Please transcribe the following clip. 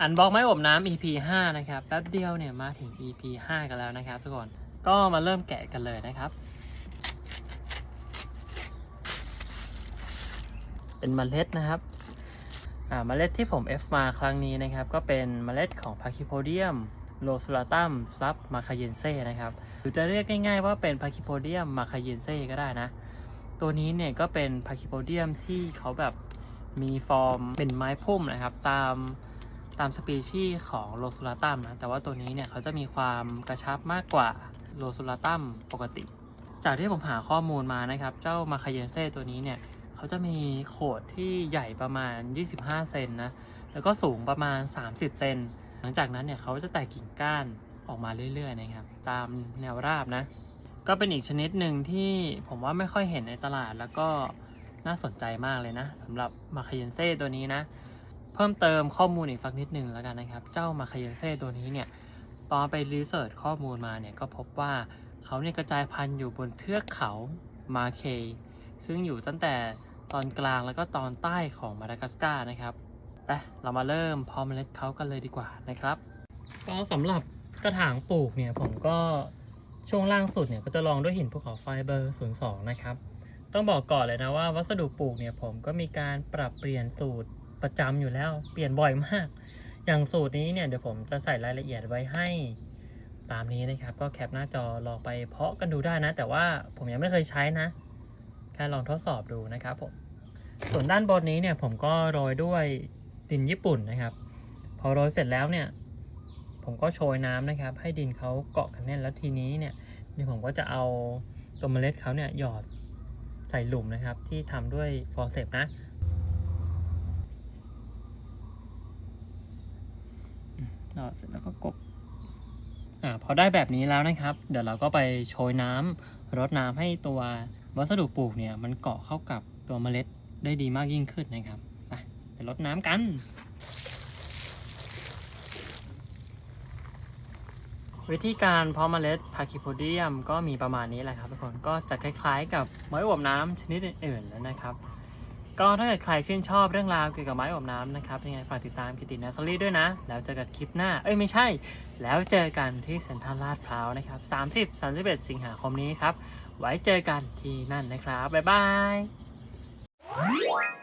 อันบล็อกไม้อบน้ำ EP 5 นะครับ แป๊บเดียวเนี่ยมาถึง EP 5 กันแล้วนะครับทุกคน ก็มาเริ่มแกะกันเลยนะครับ เป็นเมล็ดนะครับอ่าเมล็ดที่ผม F มาครั้งนี้นะครับ ก็เป็นเมล็ดของ p a c h y p o d i u m r o s u l a t u m sub m a c a y e n s e นะครับ หรือจะเรียกง่ายๆว่าเป็น p a c h y p o d i u m m a c a y e n s e ก็ได้นะ ตัวนี้เนี่ยก็เป็น p a c h y p o d i u m ที่เขาแบบมีฟอร์มเป็นไม้พุ่มนะครับ ตาม ตามสปีชีส์ของโรสุลาตัมนะแต่ว่าตัวนี้เนี่ยเขาจะมีความกระชับมากกว่าโรสุลาตัมปกติ จากที่ผมหาข้อมูลมานะครับ เจ้ามาคาเยนเซ่ตัวนี้เนี่ยเขาจะมีโขดที่ใหญ่ประมาณ 25 เซนนะแล้วก็สูงประมาณ 30 เซนหลังจากนั้นเนี่ยเขาจะแตกกิ่งก้านออกมาเรื่อยๆนะครับ ตามแนวราบนะ ก็เป็นอีกชนิดหนึ่งที่ผมว่าไม่ค่อยเห็นในตลาดแล้วก็น่าสนใจมากเลยนะสำหรับมาคาเยนเซ่ตัวนี้นะ เพิ่มเติมข้อมูลอีกสักนิดหนึ่งแล้วกันนะครับ เจ้ามาคาเยนเซ่ตัวนี้เนี่ยตอนไปรีเสิร์ชข้อมูลมาเนี่ยก็พบว่าเขาเนี่ยกระจายพันธุ์อยู่บนเทือกเขามาเค ซึ่งอยู่ตั้งแต่ตอนกลางแล้วก็ตอนใต้ของมาดากัสการ์นะครับไปเรามาเริ่มพอมเมล็ดเขากันเลยดีกว่านะครับ ก็สำหรับกระถางปลูกเนี่ยผมก็ช่วงล่างสุดเนี่ยก็จะลองด้วยหินภูเขาไฟเบอร์ 02 นะครับ ต้องบอกก่อนเลยนะว่าวัสดุปลูกเนี่ยผมก็มีการปรับเปลี่ยนสูตร ประจำอยู่แล้ว เปลี่ยนบ่อยมาก อย่างสูตรนี้เนี่ยเดี๋ยวผมจะใส่รายละเอียดไว้ให้ตามนี้นะครับ ก็แคปหน้าจอลองไปเพาะกันดูได้นะ แต่ว่าผมยังไม่เคยใช้นะแค่ลองทดสอบดูนะครับผมส่วนด้านบนนี้เนี่ยผมก็โรยด้วยดินญี่ปุ่นนะครับ พอโรยเสร็จแล้วเนี่ย ผมก็โชยน้ำนะครับ ให้ดินเขาเกาะกันแน่นแล้วทีนี้เนี่ยนี่ผมก็จะเอาตัวเมล็ดเขาเนี่ยหยอดใส่หลุมนะครับ ที่ทำด้วยฟอร์เซปนะ เสร็จแล้วก็กบอ่าพอได้แบบนี้แล้วนะครับ เดี๋ยวเราก็ไปโชยน้ำรดน้ำให้ตัววัสดุปลูกเนี่ย มันเกาะเข้ากับตัวเมล็ดได้ดีมากยิ่งขึ้นนะครับไปไปรดน้ำกันวิธีการเพาะเมล็ดพาคิโพเดียมก็มีประมาณนี้แหละครับทุกคนก็จะคล้ายๆกับไม้อบน้ำชนิดอื่นๆแล้วนะครับ ก็ถ้าเกิดใครชื่นชอบเรื่องราวเกี่ยวกับไม้อบน้ำนะครับยังไงฝากติดตามกิตินัสซอรี่ด้วยนะ แล้วเจอกันคลิปหน้า เอ้ยไม่ใช่ แล้วเจอกันที่เซ็นทรัลลาดพร้าวนะครับ30 31 สิงหาคมนี้ครับ ไว้เจอกันที่นั่นนะครับ บ๊ายบาย